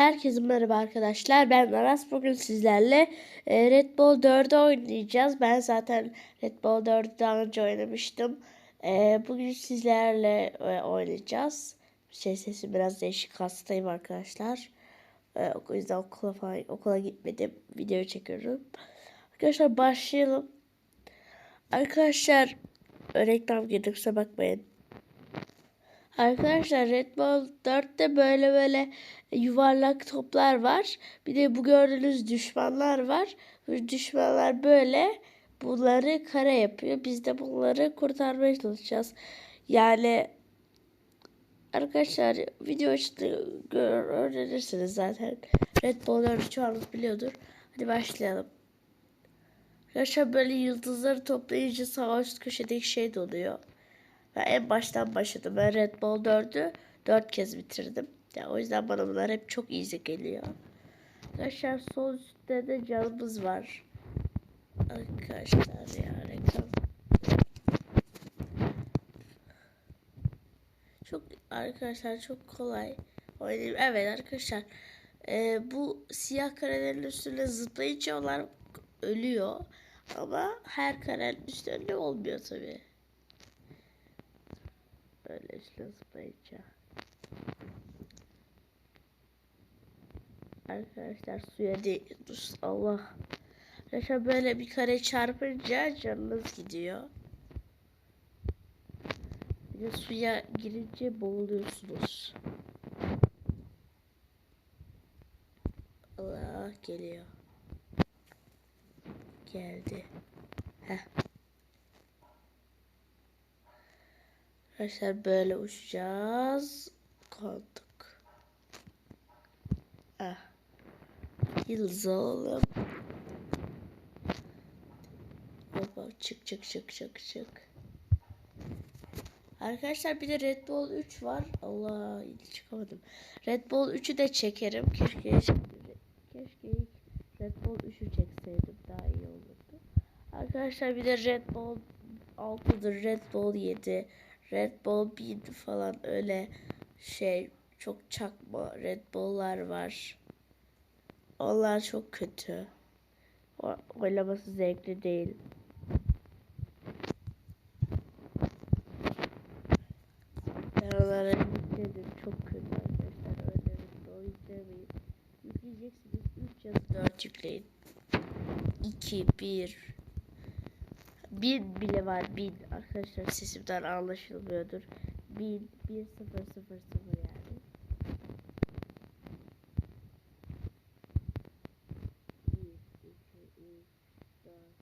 Herkese merhaba arkadaşlar. Ben Aras. Bugün sizlerle e, Red Bull 4'ü oynayacağız. Ben zaten Red Bull 4'ü daha önce oynamıştım. E, bugün sizlerle e, oynayacağız. Şey sesim biraz değişik. Hastayım arkadaşlar. O yüzden okula falan okula gitmedim. Video çekiyorum. Arkadaşlar başlayalım. Arkadaşlar reklam girdi kusura bakmayın. Arkadaşlar Red Bull 4'te böyle böyle yuvarlak toplar var. Bir de bu gördüğünüz düşmanlar var. Bu düşmanlar böyle bunları kare yapıyor. Biz de bunları kurtarmaya çalışacağız. Yani arkadaşlar video işte öğrenirsiniz zaten. Red Bull 4'ü çoğunuz biliyordur. Hadi başlayalım. Arkadaşlar böyle yıldızları toplayınca sağ üst köşedeki şey doluyor. Ben en baştan başladım. Ben Red Bull 4'ü 4 kez bitirdim. Ya o yüzden bana bunlar hep çok easy geliyor. Arkadaşlar sol üstte de canımız var. Arkadaşlar ya reklam. Çok arkadaşlar çok kolay. Oynayayım. Evet arkadaşlar. E, bu siyah karelerin üstüne zıplayınca onlar ölüyor. Ama her karenin üstünde olmuyor tabii. Böyle üstüne zıplayınca. Arkadaşlar suya değil. Allah. Arkadaşlar böyle bir kare çarpınca canınız gidiyor. Bir de suya girince boğuluyorsunuz. Allah geliyor. Geldi. Heh. Arkadaşlar böyle uçacağız. Kaldık. Ah. Yıldız oğlum. Baba çık çık çık çık çık. Arkadaşlar bir de Red Bull 3 var. Allah çıkamadım. Red Bull 3'ü de çekerim. Keşke keşke Red Bull 3'ü çekseydim daha iyi olurdu. Arkadaşlar bir de Red Bull 6'dır. Red Bull 7. Red Bull 1000 falan öyle şey çok çakma Red Bull'lar var. Onlar çok kötü. O, oynaması zevkli değil. Ben onlara yükledim. Çok kötü arkadaşlar. Öyle Red Bull yüklemeyin. Yükleyeceksiniz. 3 ya da 4 yükleyin. 2, 1, bin bile var bin arkadaşlar sesimden anlaşılmıyordur bin bir sıfır sıfır sıfır yani bir iki üç dört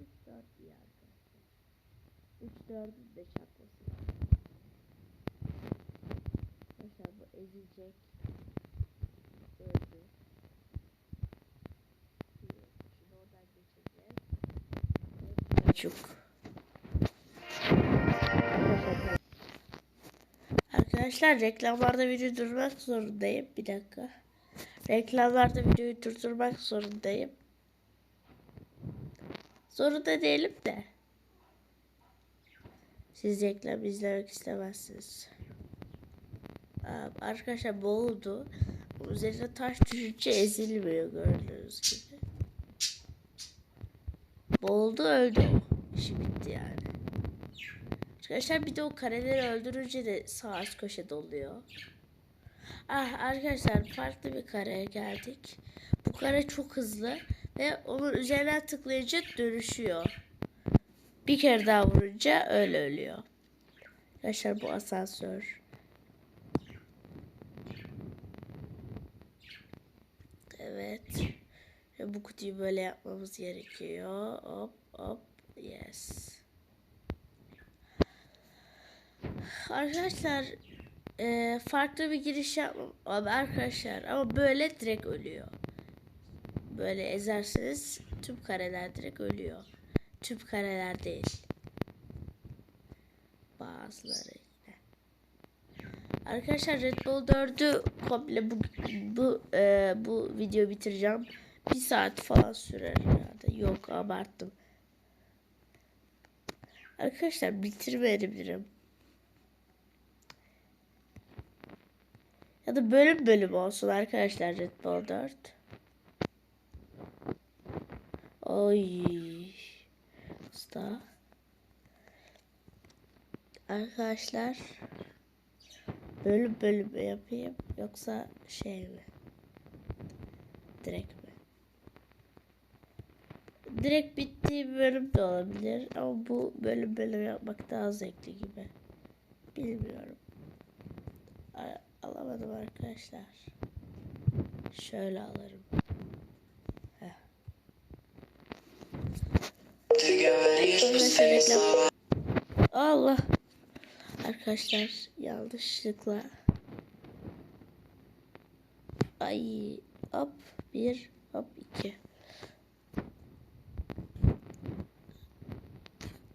üç dört diye arkadaşlar üç dördün de çarpması var arkadaşlar bu ezilecek öldü Şimdi oradan geçeceğiz buçuk. Arkadaşlar reklamlarda video durmak zorundayım. Bir dakika. Reklamlarda videoyu durdurmak zorundayım. Zorunda değilim de. Siz reklam izlemek istemezsiniz. Arkadaşlar boğuldu. Üzerine taş düşünce ezilmiyor gördüğünüz gibi. Boğuldu öldü. İşi bitti yani. Arkadaşlar bir de o kareleri öldürünce de sağ üst köşede oluyor. Ah arkadaşlar farklı bir kareye geldik. Bu kare çok hızlı ve onun üzerine tıklayınca dönüşüyor. Bir kere daha vurunca öyle ölüyor. Arkadaşlar bu asansör. Evet. Ve bu kutuyu böyle yapmamız gerekiyor. Hop hop. Yes. Arkadaşlar e, farklı bir giriş yapmam. Arkadaşlar ama böyle direkt ölüyor. Böyle ezerseniz tüm kareler direkt ölüyor. Tüm kareler değil. Bazıları yine. Arkadaşlar Red Bull 4'ü komple bu bu e, bu video bitireceğim. Bir saat falan sürer herhalde. Yok abarttım. Arkadaşlar bitirmeyebilirim. Ya da bölüm bölüm olsun arkadaşlar Red Bull 4. Oy. Usta. Arkadaşlar bölüm bölüm yapayım yoksa şey mi? Direkt mi? Direkt bittiği bölüm de olabilir ama bu bölüm bölüm yapmak daha zevkli gibi. Bilmiyorum. Alamadım arkadaşlar. Şöyle alırım. Allah. Arkadaşlar yanlışlıkla. Ay hop bir hop iki.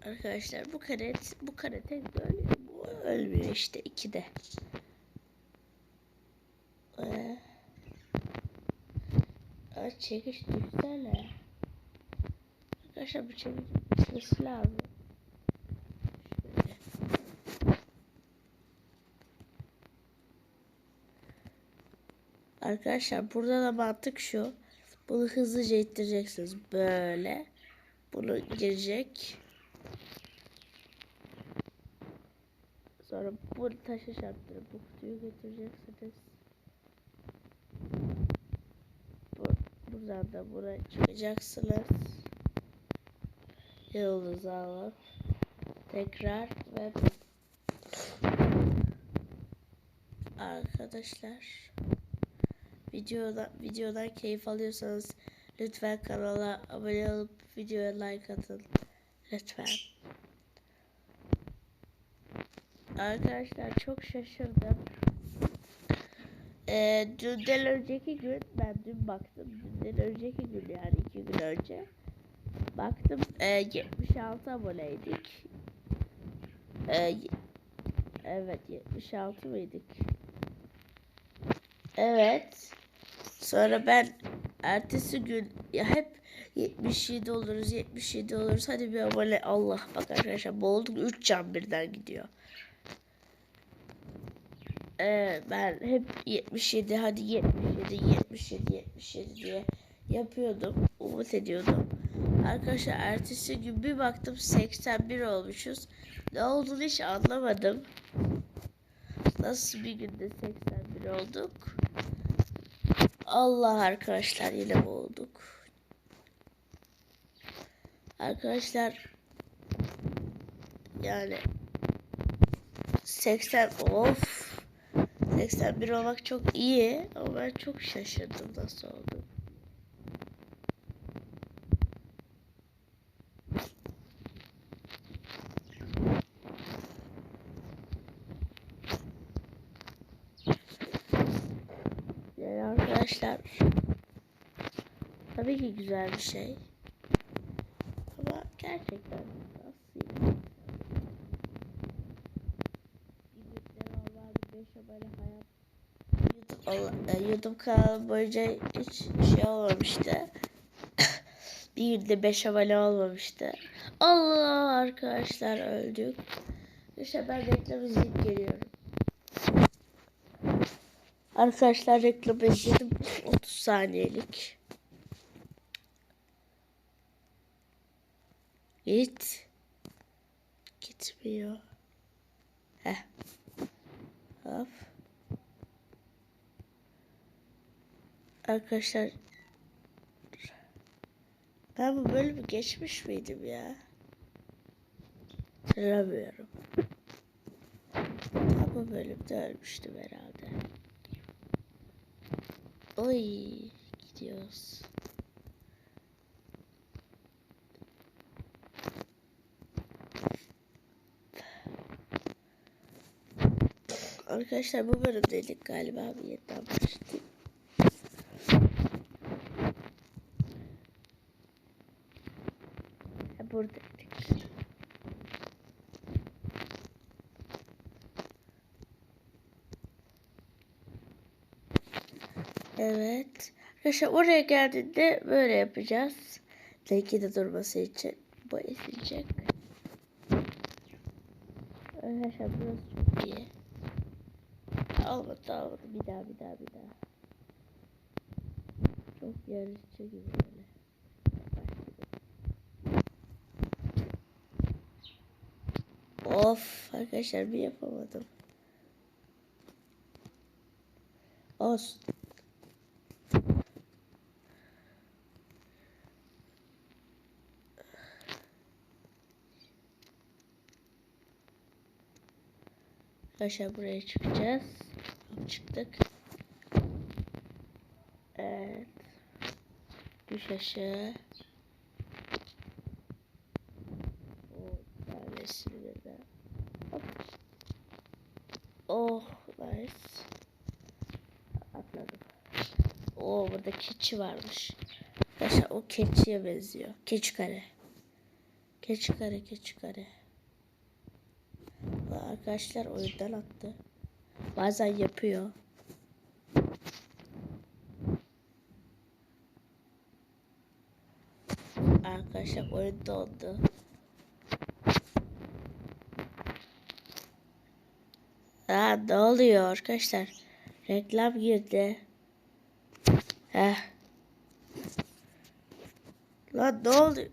Arkadaşlar bu kare bu de ölüyor. Bu ölmüyor işte ikide. Ee, Aa, çekiş düşsene. Arkadaşlar bu çekiş düşmesi lazım. Arkadaşlar burada da mantık şu. Bunu hızlıca ittireceksiniz. Böyle. Bunu girecek. Sonra bu taşı çarptırıp bu kutuyu getireceksiniz. Bu, buradan da buraya çıkacaksınız. Yıldızı alıp tekrar ve arkadaşlar videoda videodan keyif alıyorsanız lütfen kanala abone olup videoya like atın lütfen. Arkadaşlar çok şaşırdım. Ee, dünden önceki gün ben dün baktım. Dünden önceki gün yani iki gün önce. Baktım e, 76 aboneydik. E, evet 76 mıydık? Evet. Sonra ben ertesi gün ya hep 77 oluruz 77 oluruz. Hadi bir abone Allah bak arkadaşlar boğulduk 3 can birden gidiyor. Ee, ben hep 77 hadi 77 77 77 diye yapıyordum. Umut ediyordum. Arkadaşlar ertesi gün bir baktım 81 olmuşuz. Ne olduğunu hiç anlamadım. Nasıl bir günde 81 olduk? Allah arkadaşlar yine boğulduk. Arkadaşlar yani 80 of 81 olmak çok iyi ama ben çok şaşırdım nasıl oldu. Yani arkadaşlar tabii ki güzel bir şey. Ama gerçekten nasıl yani? Bir gün devamlı 5 abone hayat YouTube, e, YouTube kanalı boyunca hiç şey olmamıştı. bir günde 5 abone olmamıştı. Allah arkadaşlar öldük. İşte ben reklam izleyip geliyorum. Arkadaşlar reklam izledim. 30 saniyelik. Git. Gitmiyor. Heh. Hop. Arkadaşlar ben bu bölümü geçmiş miydim ya? Hatırlamıyorum. Tam bu bölümde ölmüştüm herhalde. Oy gidiyoruz. Arkadaşlar bu bölümdeydik galiba bir yeniden başlayayım. Arkadaşlar oraya geldiğinde böyle yapacağız. Leki de durması için bu esilecek. Arkadaşlar burası çok iyi. Olmadı olmadı. Bir daha bir daha bir daha. Çok yarışçı gibi böyle. Of arkadaşlar bir yapamadım. Olsun. Arkadaşlar buraya çıkacağız. Çıktık. Evet. Düş aşağı. O tanesi de. Hop. Oh nice. Atladım. Oo burada keçi varmış. Arkadaşlar o keçiye benziyor. Keçi kare. Keçi kare keçi kare. Arkadaşlar oyundan attı. Bazen yapıyor. Arkadaşlar oyun dondu. Aa, ne oluyor arkadaşlar? Reklam girdi. Heh. Lan ne oluyor?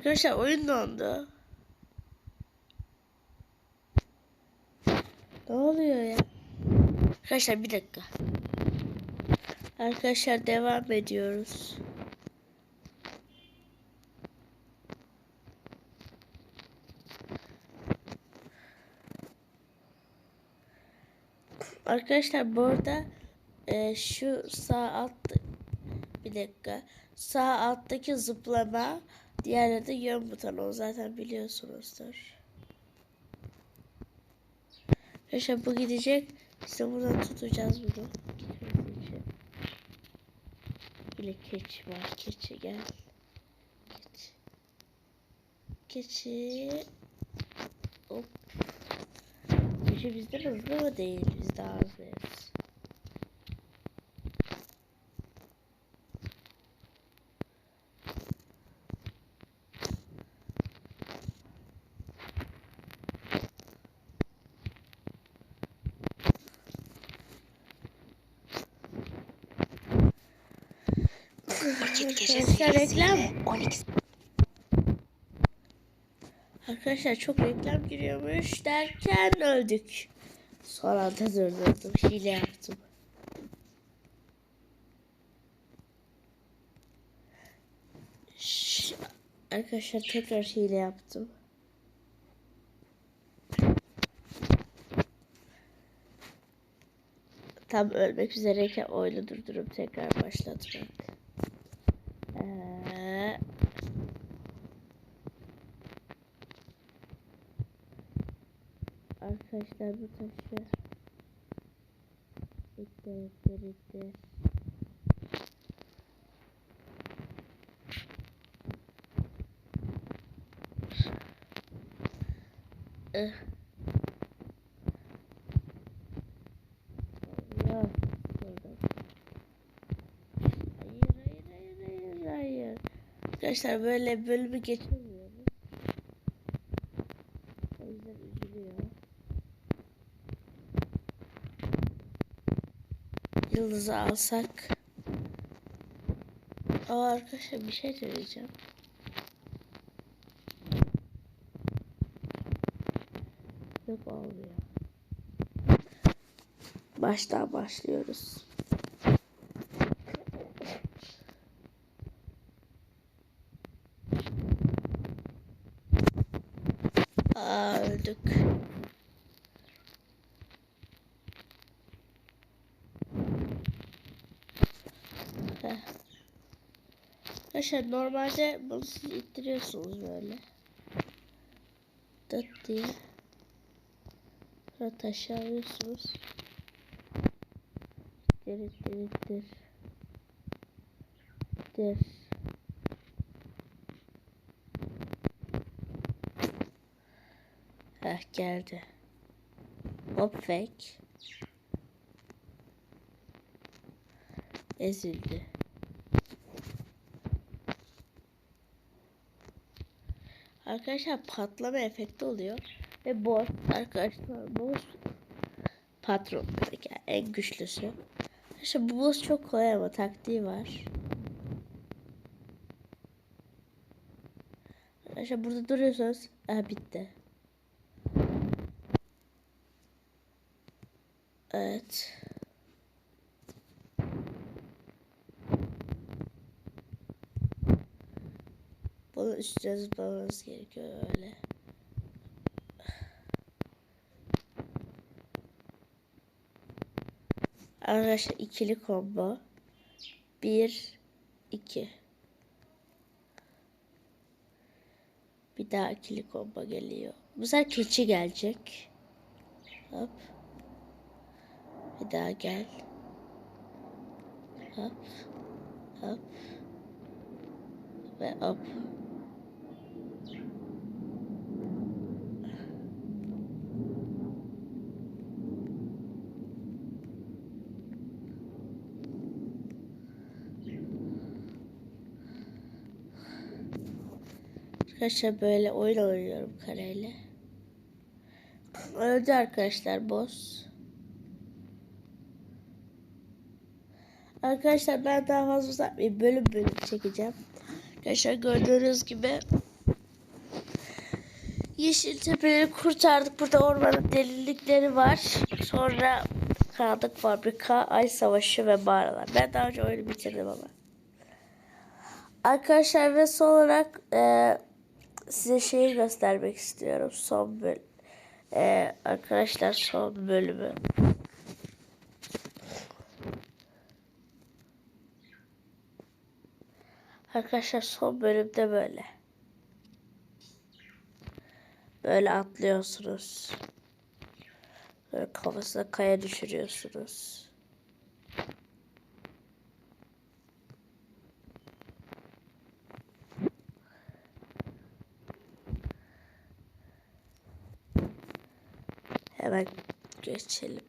Arkadaşlar oyun dondu. Ne oluyor ya? Arkadaşlar bir dakika. Arkadaşlar devam ediyoruz. Arkadaşlar bu arada e, şu sağ alt bir dakika sağ alttaki zıplama diğerleri de yön butonu zaten biliyorsunuzdur. Arkadaşlar bu gidecek. De buradan tutacağız bunu. Gitmesi için. Yine keçi var. Keçi gel. Keçi. Keçi. Hop. Keçi bizden hızlı mı değil? Biz daha hızlıyız. Arkadaşlar reklam. serisiyle 12 Arkadaşlar çok reklam giriyormuş derken öldük. Son anda durdurdum. Hile yaptım. Ş- Arkadaşlar tekrar hile yaptım. Tam ölmek üzereyken oyunu durdurup tekrar başlatmak. Ee, Arkadaşlar bu taşı ittir ittir ittir. Ih. Ya, buradan. Hayır hayır hayır hayır hayır. Arkadaşlar böyle bölümü geçemiyoruz. O yüzden üzülüyor. Yıldızı alsak. Aa arkadaşlar bir şey söyleyeceğim. Yok olmuyor. Baştan başlıyoruz. Aa öldük. Heh. Arkadaşlar normalde bunu siz ittiriyorsunuz böyle. Dıt diye. Sonra taşı alıyorsunuz. İttir ittir ittir. İttir. Heh geldi. Hop fake. Ezildi. Arkadaşlar patlama efekti oluyor. Ve boss arkadaşlar boss patron yani en güçlüsü. İşte bu boss çok kolay ama taktiği var. Arkadaşlar burada duruyorsanız aha bitti. Evet. Bunu üstüne zıplamanız gerekiyor öyle. Arkadaşlar ikili combo. Bir, iki. Bir daha ikili combo geliyor. Bu sefer keçi gelecek. Hop. Bir daha gel. Hop. Hop. Ve hop. Arkadaşlar böyle oyun oynuyorum kareyle. Öldü arkadaşlar boss. Arkadaşlar ben daha fazla uzatmayayım. Bölüm bölüm çekeceğim. Arkadaşlar gördüğünüz gibi Yeşiltepe'yi kurtardık. Burada ormanın delilikleri var. Sonra kaldık fabrika, ay savaşı ve mağaralar. Ben daha önce oyunu bitirdim ama. Arkadaşlar ve son olarak e, size şeyi göstermek istiyorum. Son bölüm. E, arkadaşlar son bölümü. Arkadaşlar son bölümde böyle. Böyle atlıyorsunuz. Böyle kafasına kaya düşürüyorsunuz. Hemen geçelim.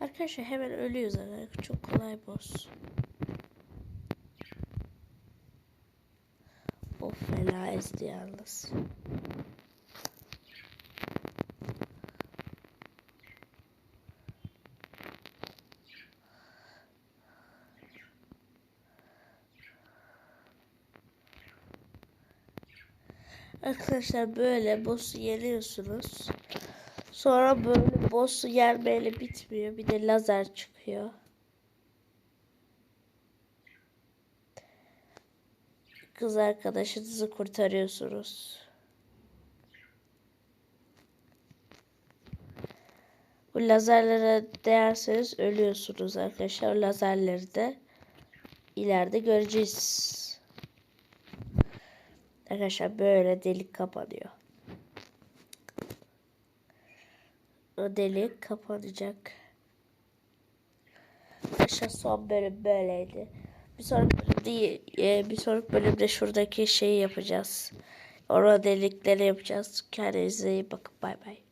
Arkadaşlar hemen ölüyoruz zaten. Çok kolay boss. Of fena ezdi yalnız. Arkadaşlar böyle boss'u yeniyorsunuz. Sonra böyle boss'u yenmeyle bitmiyor. Bir de lazer çıkıyor. Kız arkadaşınızı kurtarıyorsunuz. Bu lazerlere değerseniz ölüyorsunuz arkadaşlar. O lazerleri de ileride göreceğiz. Arkadaşlar böyle delik kapanıyor. O delik kapanacak. Arkadaşlar son bölüm böyleydi. Bir sonraki bölümde, e, bir sonraki bölümde şuradaki şeyi yapacağız. Orada delikleri yapacağız. Kendinize iyi bakın. Bay bay.